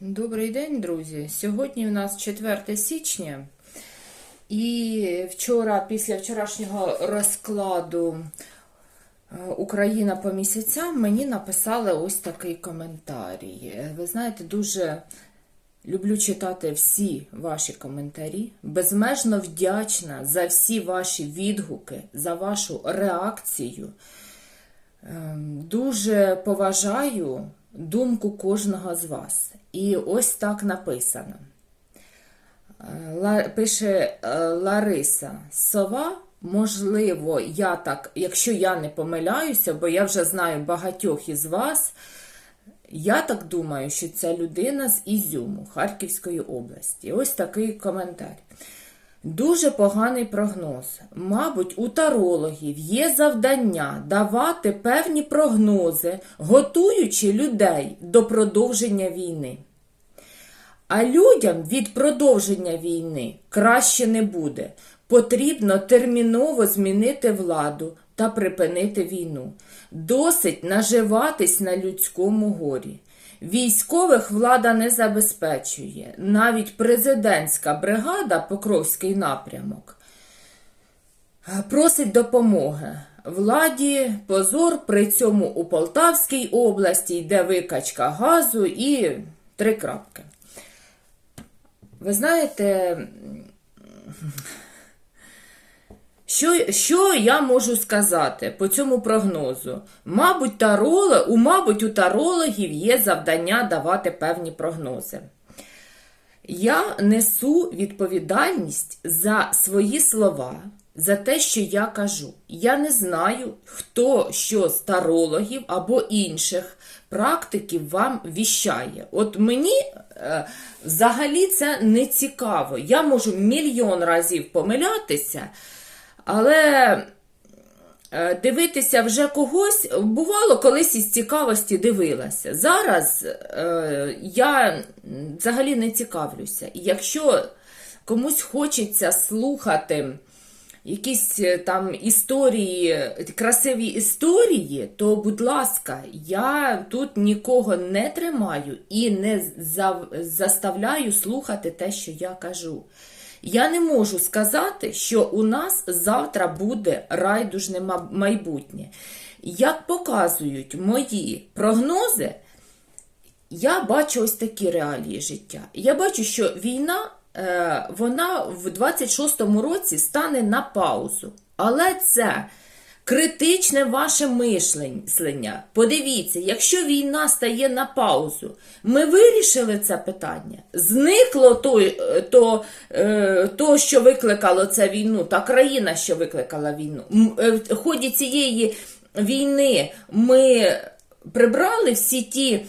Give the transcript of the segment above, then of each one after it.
Добрий день, друзі. Сьогодні у нас 4 січня, і вчора, після вчорашнього розкладу е, Україна по місяцям, мені написали ось такий коментарій. Е, Ви знаєте, дуже люблю читати всі ваші коментарі. Безмежно вдячна за всі ваші відгуки, за вашу реакцію. Ем, Дуже поважаю думку кожного з вас. І ось так написано. Е, Пише е, Лариса Сова. Можливо, я так, якщо я не помиляюся, бо я вже знаю багатьох із вас, я так думаю, що ця людина з Ізюму, Харківської області. Ось такий коментар. Дуже поганий прогноз. Мабуть, у тарологів є завдання давати певні прогнози, готуючи людей до продовження війни. А людям від продовження війни краще не буде. Потрібно терміново змінити владу та припинити війну. Досить наживатись на людському горі. Військових влада не забезпечує. Навіть президентська бригада Покровський напрямок просить допомоги. Владі позор при цьому у Полтавській області йде викачка газу і три крапки. Ви знаєте, що, що я можу сказати по цьому прогнозу? Мабуть, тароли, у, мабуть, у тарологів є завдання давати певні прогнози. Я несу відповідальність за свої слова, за те, що я кажу. Я не знаю, хто що з тарологів або інших практиків вам віщає. От мені е, взагалі це не цікаво. Я можу мільйон разів помилятися, але е, дивитися вже когось бувало колись із цікавості дивилася. Зараз е, я взагалі не цікавлюся. І якщо комусь хочеться слухати якісь е, там історії, красиві історії, то, будь ласка, я тут нікого не тримаю і не заставляю слухати те, що я кажу. Я не можу сказати, що у нас завтра буде райдужне майбутнє. Як показують мої прогнози, я бачу ось такі реалії життя. Я бачу, що війна е, вона в 26-му році стане на паузу. Але це критичне ваше мишлення. Подивіться, якщо війна стає на паузу, ми вирішили це питання. Зникло то, е, то, е, то що викликало це війну, та країна, що викликала війну. Е, В ході цієї війни ми прибрали всі ті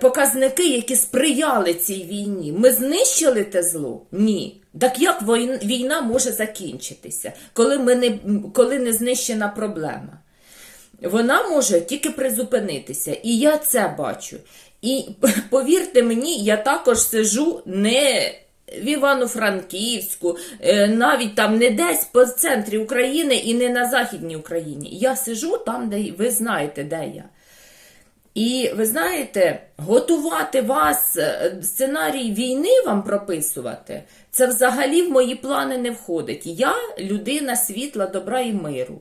показники, які сприяли цій війні. Ми знищили те зло? Ні. Так як війна може закінчитися, коли, ми не, коли не знищена проблема? Вона може тільки призупинитися. І я це бачу. І повірте мені, я також сижу не в Івано-Франківську, е, навіть там не десь по центрі України і не на Західній Україні. Я сижу там, де ви знаєте, де я. І ви знаєте, готувати вас, е, сценарій війни вам прописувати, це взагалі в мої плани не входить. Я людина світла, добра і миру.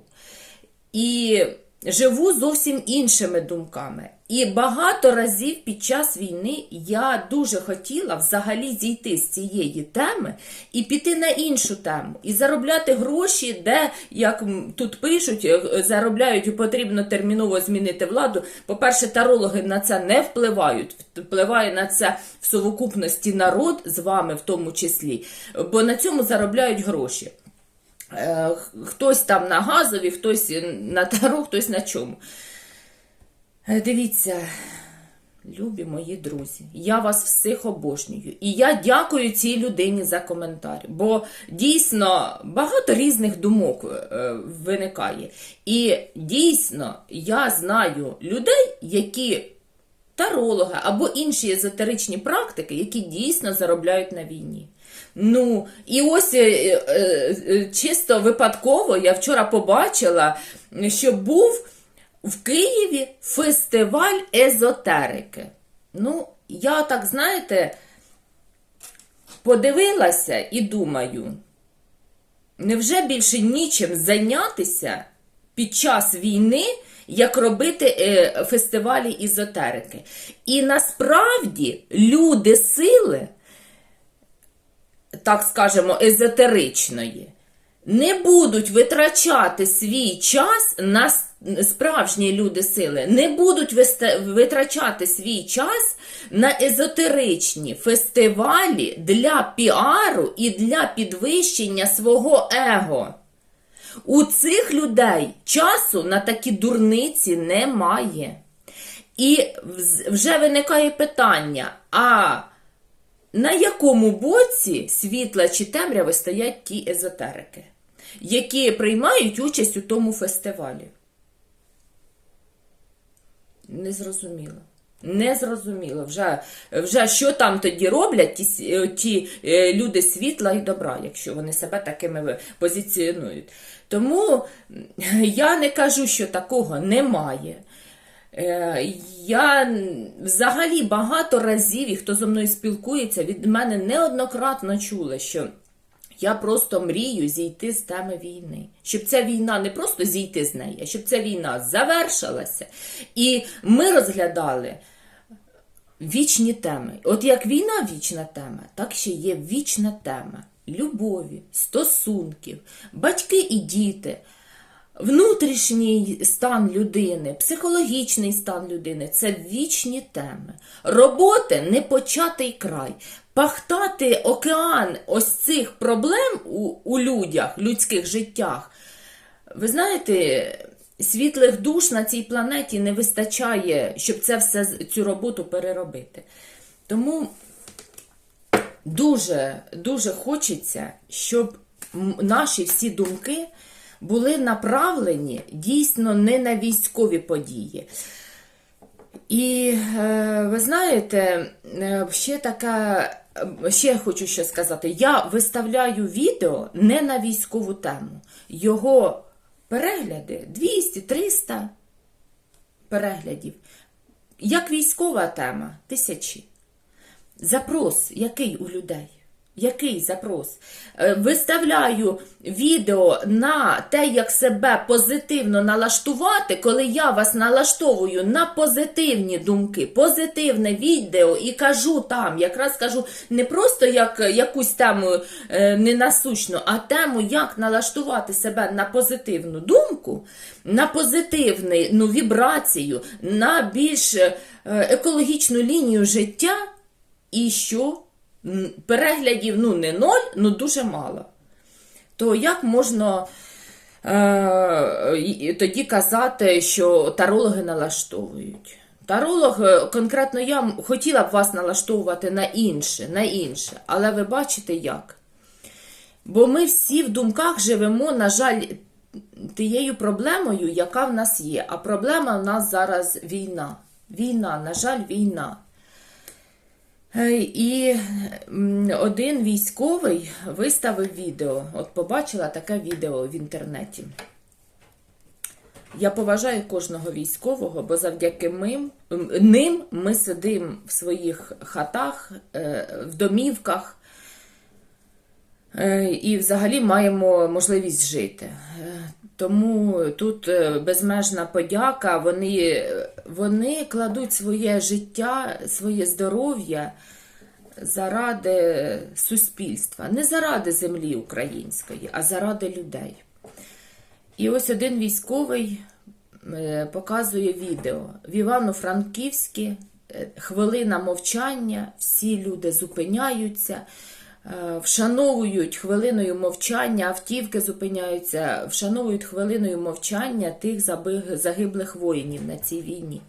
І живу зовсім іншими думками. І багато разів під час війни я дуже хотіла взагалі зійти з цієї теми і піти на іншу тему, і заробляти гроші, де, як тут пишуть, е, заробляють, потрібно терміново змінити владу. По-перше, тарологи на це не впливають, впливає на це в совокупності народ з вами в тому числі, бо на цьому заробляють гроші. Е, Хтось там на газові, хтось на таро, хтось на чому. Е, Дивіться, любі мої друзі, я вас всіх обожнюю. І я дякую цій людині за коментар, бо дійсно багато різних думок е, виникає. І дійсно я знаю людей, які тарологи або інші езотеричні практики, які дійсно заробляють на війні. Ну, і ось е, чисто випадково я вчора побачила, що був в Києві фестиваль езотерики. Ну, я так, знаєте, подивилася і думаю, невже більше нічим зайнятися під час війни, як робити е, фестивалі ізотерики? І насправді люди сили, так скажемо, езотеричної, не будуть витрачати свій час на справжні люди сили, не будуть витрачати свій час на езотеричні фестивалі для піару і для підвищення свого его. У цих людей часу на такі дурниці немає. І вже виникає питання: а на якому боці світла чи темряви стоять ті езотерики, які приймають участь у тому фестивалі? Незрозуміло. Незрозуміло. Вже, вже що там тоді роблять ті, е, ті е, люди світла і добра, якщо вони себе такими позиціонують. Тому я не кажу, що такого немає. Е, Я взагалі багато разів, і хто зі мною спілкується, від мене неоднократно чули, що я просто мрію зійти з теми війни. Щоб ця війна не просто зійти з неї, а щоб ця війна завершилася. І ми розглядали вічні теми. От як війна вічна тема, так ще є вічна тема любові, стосунків, батьки і діти. Внутрішній стан людини, психологічний стан людини це вічні теми. Роботи непочатий край. Пахтати океан ось цих проблем у, у людях, людських життях. Ви знаєте, світлих душ на цій планеті не вистачає, щоб це все цю роботу переробити. Тому дуже, дуже хочеться, щоб наші всі думки були направлені дійсно не на військові події. І е, ви знаєте, е, ще така, ще хочу ще сказати. Я виставляю відео не на військову тему. Його перегляди 200-300 переглядів. Як військова тема тисячі. Запрос який у людей? Який запрос? Е, Виставляю відео на те, як себе позитивно налаштувати, коли я вас налаштовую на позитивні думки, позитивне відео і кажу там, якраз кажу не просто як якусь тему е, ненасущну, а тему, як налаштувати себе на позитивну думку, на позитивну ну, вібрацію, на більш е, екологічну лінію життя. І що? Переглядів ну не ноль, ну дуже мало. То як можна е, тоді казати, що тарологи налаштовують? Таролог, е, конкретно я хотіла б вас налаштовувати на інше, на інше, але ви бачите як? Бо ми всі в думках живемо, на жаль, тією проблемою, яка в нас є. А проблема в нас зараз війна. Війна, на жаль, війна. Е, І один військовий виставив відео. От побачила таке відео в інтернеті. Я поважаю кожного військового, бо завдяки мим, ним ми сидимо в своїх хатах, е, в домівках е, і взагалі маємо можливість жити. Тому тут е, безмежна подяка. Вони, вони кладуть своє життя, своє здоров'я заради суспільства, не заради землі української, а заради людей. І ось один військовий е, показує відео. В Івано-Франківській е, хвилина мовчання, всі люди зупиняються, вшановують хвилиною мовчання, автівки зупиняються, вшановують хвилиною мовчання тих загиблих воїнів на цій війні.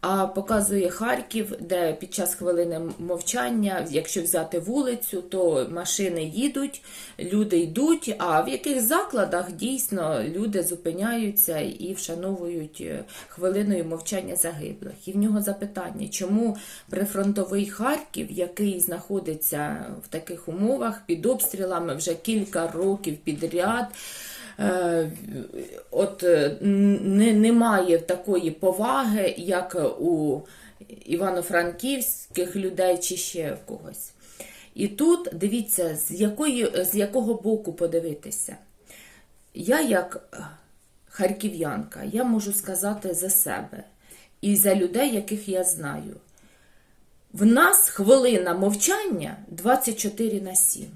А показує Харків, де під час хвилини мовчання, якщо взяти вулицю, то машини їдуть, люди йдуть. А в яких закладах дійсно люди зупиняються і вшановують е, хвилиною мовчання загиблих. І в нього запитання, чому прифронтовий Харків, який знаходиться в таких умовах під обстрілами вже кілька років підряд. Е, От е, не, немає такої поваги, як у івано-франківських людей чи ще когось. І тут дивіться, з, якої, з якого боку подивитися. Я, як харків'янка, я можу сказати за себе і за людей, яких я знаю. В нас хвилина мовчання 24 на 7.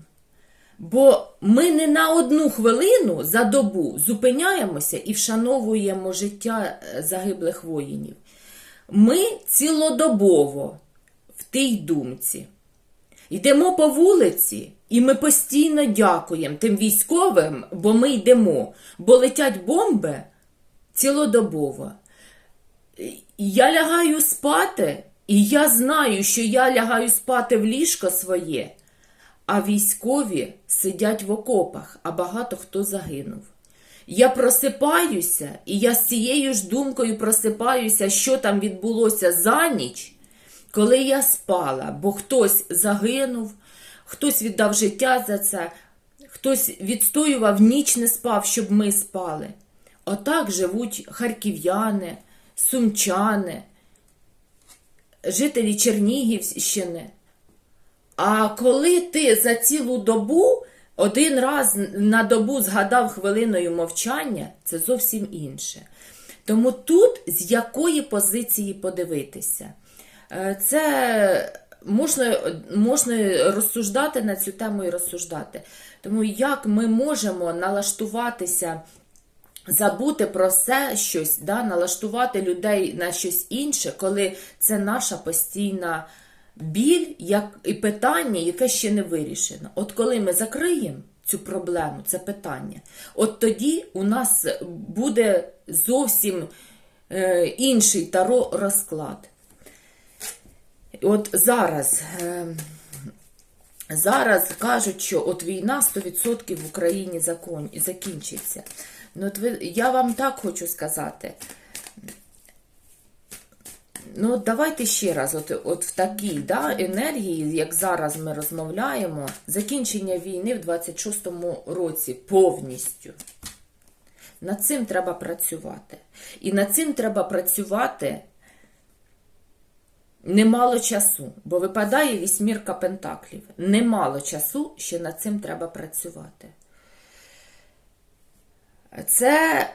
Бо ми не на одну хвилину за добу зупиняємося і вшановуємо життя е, загиблих воїнів. Ми цілодобово в тій думці. Йдемо по вулиці, і ми постійно дякуємо тим військовим, бо ми йдемо, бо летять бомби цілодобово. Я лягаю спати, і я знаю, що я лягаю спати в ліжко своє, а військові сидять в окопах, а багато хто загинув. Я просипаюся, і я з цією ж думкою просипаюся, що там відбулося за ніч, коли я спала, бо хтось загинув, хтось віддав життя за це, хтось відстоював ніч не спав, щоб ми спали. Отак живуть харків'яни, сумчани, жителі Чернігівщини. А коли ти за цілу добу один раз на добу згадав хвилиною мовчання, це зовсім інше. Тому тут з якої позиції подивитися? Е, Це можна, можна розсуждати на цю тему і розсуждати. Тому як ми можемо налаштуватися, забути про все щось, да, налаштувати людей на щось інше, коли це наша постійна біль як, і питання, яке ще не вирішено. От коли ми закриємо цю проблему, це питання, от тоді у нас буде зовсім е, інший таро розклад. От зараз. Е, Зараз кажуть, що от війна 100% в Україні закон, закінчиться. Ну, от ви, я вам так хочу сказати. Ну, давайте ще раз, от, от в такій да, енергії, як зараз ми розмовляємо, закінчення війни в 26-му році повністю. Над цим треба працювати. І над цим треба працювати немало часу, бо випадає вісьмірка пентаклів. Немало часу, ще над цим треба працювати. Це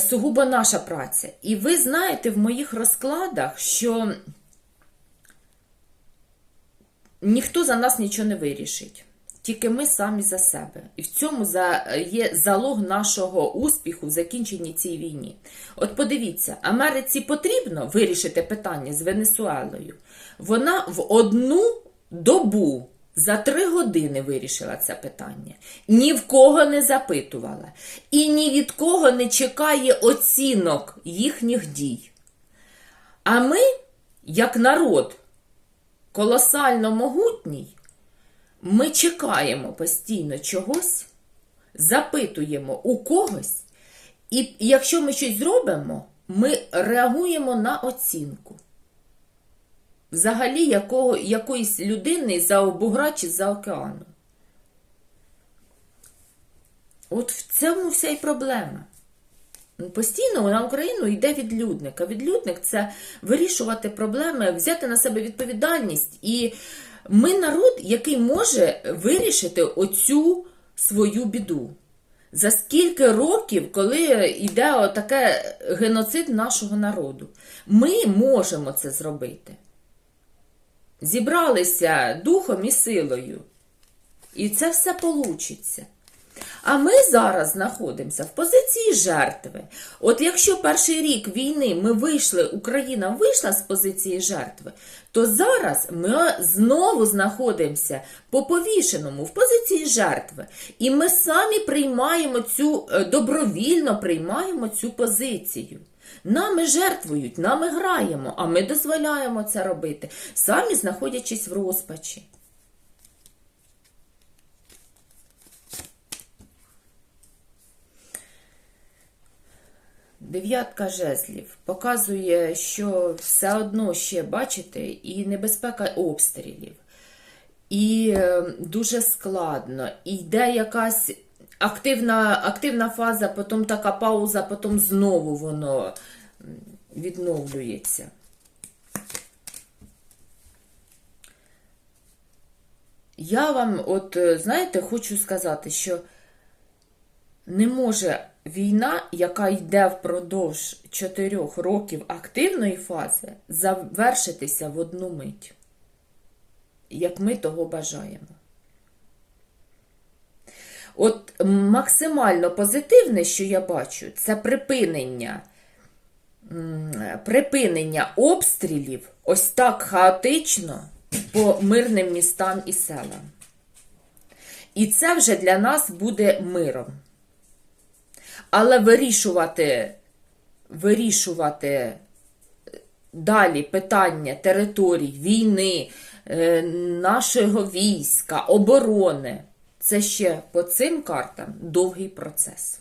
сугубо наша праця. І ви знаєте в моїх розкладах, що ніхто за нас нічого не вирішить. Тільки ми самі за себе. І в цьому є залог нашого успіху в закінченні цій війні. От подивіться, Америці потрібно вирішити питання з Венесуелою. Вона в одну добу за три години вирішила це питання. Ні в кого не запитувала. І ні від кого не чекає оцінок їхніх дій. А ми, як народ, колосально могутній. Ми чекаємо постійно чогось, запитуємо у когось, і якщо ми щось зробимо, ми реагуємо на оцінку. Взагалі якого, якоїсь людини за обугра чи за океану. От в цьому вся і проблема. Постійно на Україну йде відлюдник. А відлюдник це вирішувати проблеми, взяти на себе відповідальність і. Ми народ, який може вирішити оцю свою біду. За скільки років, коли йде таке геноцид нашого народу, ми можемо це зробити. Зібралися духом і силою. І це все получиться. А ми зараз знаходимося в позиції жертви. От якщо перший рік війни ми вийшли, Україна вийшла з позиції жертви, то зараз ми знову знаходимося по повішеному в позиції жертви. І ми самі приймаємо цю е, добровільно приймаємо цю позицію. Нами жертвують, нами граємо, а ми дозволяємо це робити, самі знаходячись в розпачі. Дев'ятка жезлів показує, що все одно ще бачите, і небезпека обстрілів, і е, дуже складно, і йде якась активна активна фаза, потім така пауза, потім знову воно відновлюється. Я вам, от, е, знаєте, хочу сказати, що не може війна, яка йде впродовж 4 років активної фази, завершитися в одну мить, як ми того бажаємо. От максимально позитивне, що я бачу, це припинення, припинення обстрілів ось так хаотично по мирним містам і селам. І це вже для нас буде миром. Але вирішувати, вирішувати далі питання територій, війни, е, нашого війська, оборони, це ще по цим картам довгий процес.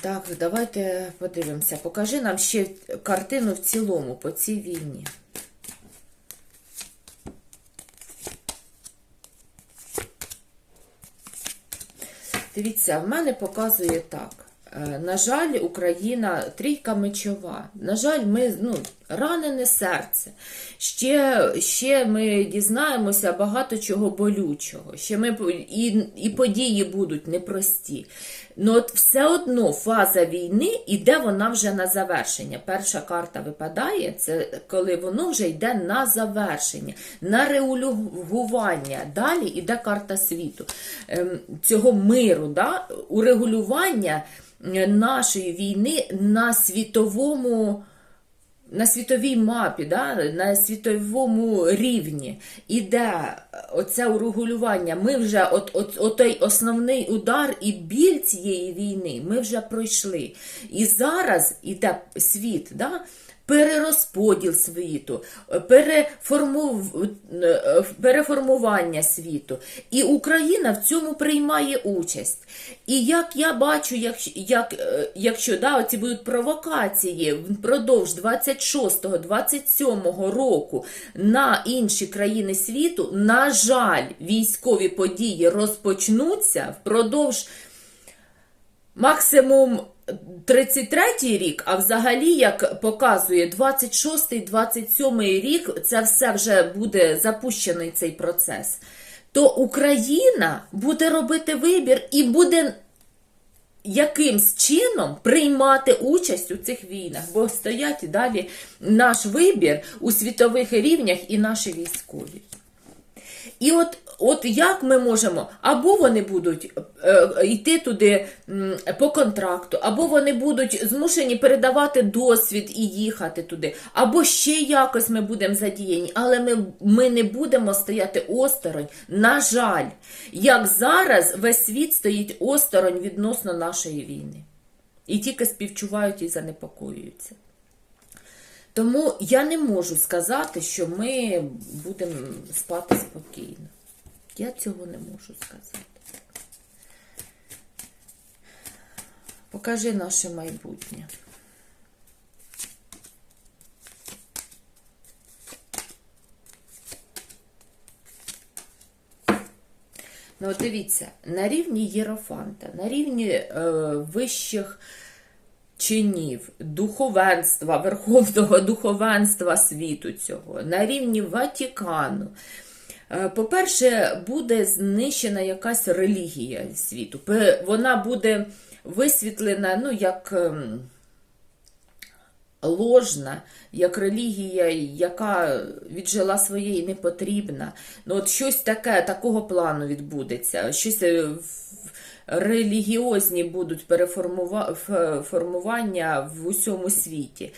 Так, давайте подивимося. Покажи нам ще картину в цілому по цій війні. Дивіться, в мене показує так. Е, На жаль, Україна трійка мечова. На жаль, ми ну, ранене серце. Ще, ще ми дізнаємося багато чого болючого. Ще ми і, і події будуть непрості. Ну от все одно фаза війни іде вона вже на завершення. Перша карта випадає, це коли воно вже йде на завершення, на регулювання. Далі йде карта світу ем, цього миру, да? урегулювання нашої війни на світовому. На світовій мапі, да, на світовому рівні іде оце урегулювання. Ми вже от, от, от той основний удар і біль цієї війни ми вже пройшли. І зараз іде світ, да, перерозподіл світу, е, переформування світу. І Україна в цьому приймає участь. І як я бачу, як, як, е, якщо да, оці будуть провокації впродовж 26-27 року на інші країни світу, на жаль, військові події розпочнуться впродовж максимум 33-й рік, а взагалі, як показує 26-27 рік, це все вже буде запущений цей процес. То Україна буде робити вибір і буде якимсь чином приймати участь у цих війнах, бо стоять далі наш вибір у світових рівнях і наші військові. І от, от як ми можемо, або вони будуть е, йти туди по контракту, або вони будуть змушені передавати досвід і їхати туди, або ще якось ми будемо задіяні, але ми, ми не будемо стояти осторонь. На жаль, як зараз весь світ стоїть осторонь відносно нашої війни. І тільки співчувають і занепокоюються. Тому я не можу сказати, що ми будемо спати спокійно. Я цього не можу сказати. Покажи наше майбутнє. Ну, дивіться, на рівні Єрофанта, на рівні е, вищих чинів, духовенства, верховного духовенства світу цього, на рівні Ватікану. Е, По-перше, буде знищена якась релігія світу. Вона буде висвітлена, ну, як. ем, ложна, як релігія, яка віджила своє і не потрібна. Ну, от щось таке, такого плану відбудеться. Щось е, релігіозні будуть переформування в усьому світі.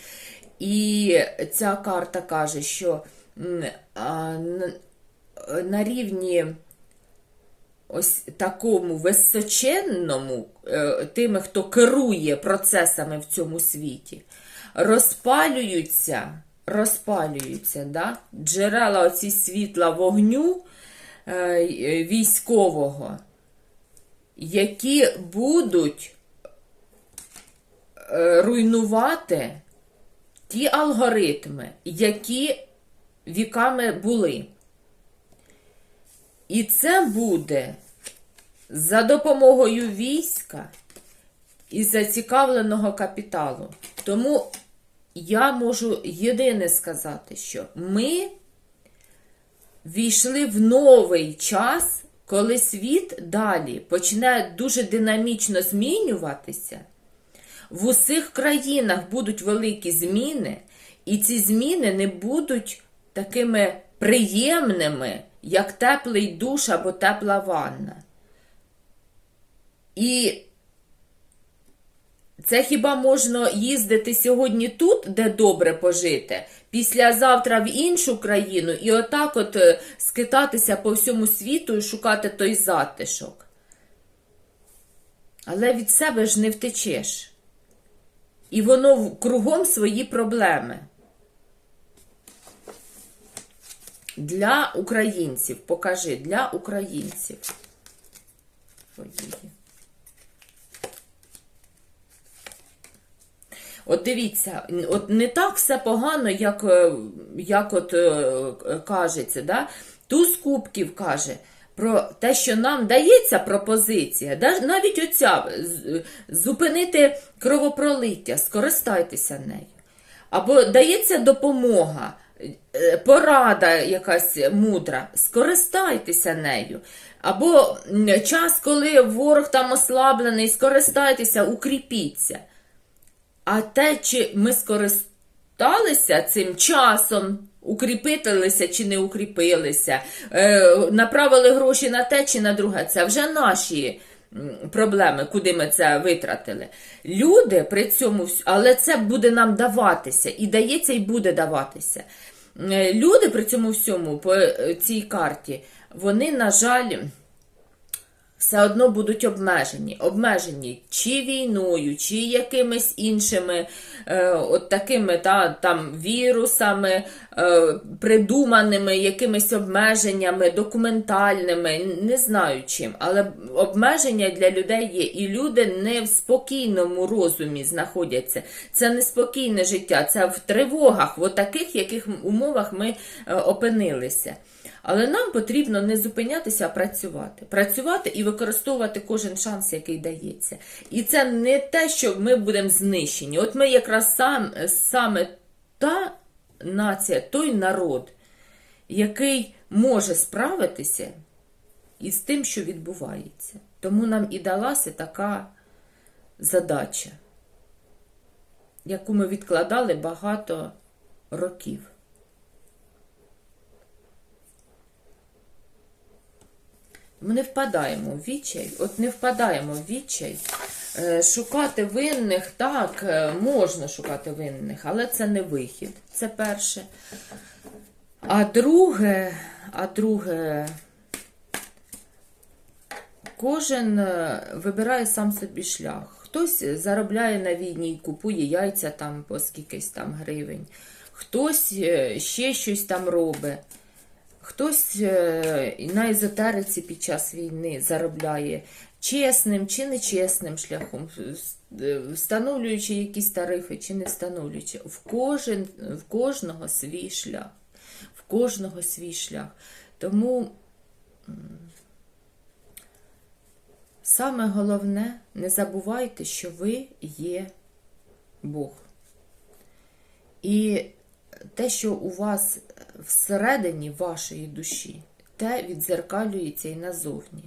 І ця карта каже, що на рівні ось такому височенному, е, тими, хто керує процесами в цьому світі, розпалюються, розпалюються да? джерела оці світла вогню е, військового, які будуть е, руйнувати ті алгоритми, які віками були. І це буде за допомогою війська і зацікавленого капіталу. Тому я можу єдине сказати, що ми війшли в новий час, коли світ далі починає дуже динамічно змінюватися. В усіх країнах будуть великі зміни, і ці зміни не будуть такими приємними, як теплий душ або тепла ванна. І це хіба можна їздити сьогодні тут, де добре пожити, післязавтра в іншу країну і отак от е, скитатися по всьому світу і шукати той затишок. Але від себе ж не втечеш. І воно кругом свої проблеми. Для українців, покажи, для українців. От дивіться, от не так все погано, як, е, як от е, кажеться. Да? Туз кубків каже про те, що нам дається пропозиція, навіть оця зупинити кровопролиття, скористайтеся нею. Або дається допомога, порада якась мудра, скористайтеся нею. Або час, коли ворог там ослаблений, скористайтеся, укріпіться. А те, чи ми скористалися цим часом, укріпилися чи не укріпилися, е, направили гроші на те чи на друге, це вже наші проблеми, куди ми це витратили. Люди при цьому, але це буде нам даватися, і дається, і буде даватися. Е, Люди при цьому всьому по е, цій карті, вони, на жаль, все одно будуть обмежені. Обмежені чи війною, чи якимись іншими е, от такими та, там, вірусами, е, придуманими якимись обмеженнями, документальними, не знаю чим. Але обмеження для людей є. І люди не в спокійному розумі знаходяться. Це неспокійне життя, це в тривогах, в таких яких умовах ми е, опинилися. Але нам потрібно не зупинятися, а працювати. Працювати і використовувати кожен шанс, який дається. І це не те, що ми будемо знищені. От ми якраз сам, саме та нація, той народ, який може справитися із тим, що відбувається. Тому нам і далася така задача, яку ми відкладали багато років. Ми не впадаємо в відчай, от не впадаємо в відчай. Е, Шукати винних, так, е, можна шукати винних, але це не вихід. Це перше. А друге, а друге, кожен е, вибирає сам собі шлях. Хтось заробляє на війні і купує яйця там по скількись там гривень, хтось ще щось там робить. Хтось е, на езотериці під час війни заробляє чесним чи нечесним шляхом, е, встановлюючи якісь тарифи чи не встановлюючи. В, кожен, в кожного свій шлях. В кожного свій шлях. Тому саме головне, не забувайте, що ви є Бог. І те, що у вас всередині вашої душі, те відзеркалюється і назовні.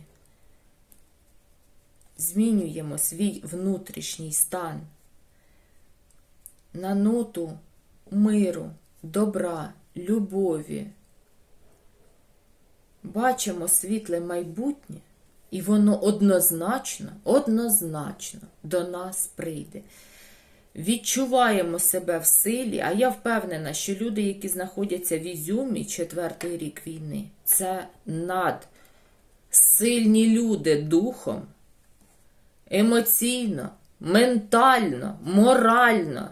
Змінюємо свій внутрішній стан на ноту миру, добра, любові. Бачимо світле майбутнє, і воно однозначно, однозначно до нас прийде відчуваємо себе в силі, а я впевнена, що люди, які знаходяться в Ізюмі четвертий рік війни, це над сильні люди духом, емоційно, ментально, морально.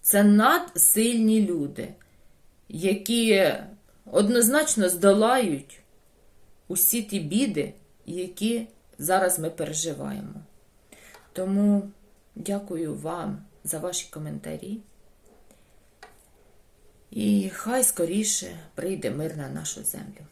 Це надсильні люди, які однозначно здолають усі ті біди, які зараз ми переживаємо. Тому дякую вам за ваші коментарі. І хай скоріше прийде мир на нашу землю.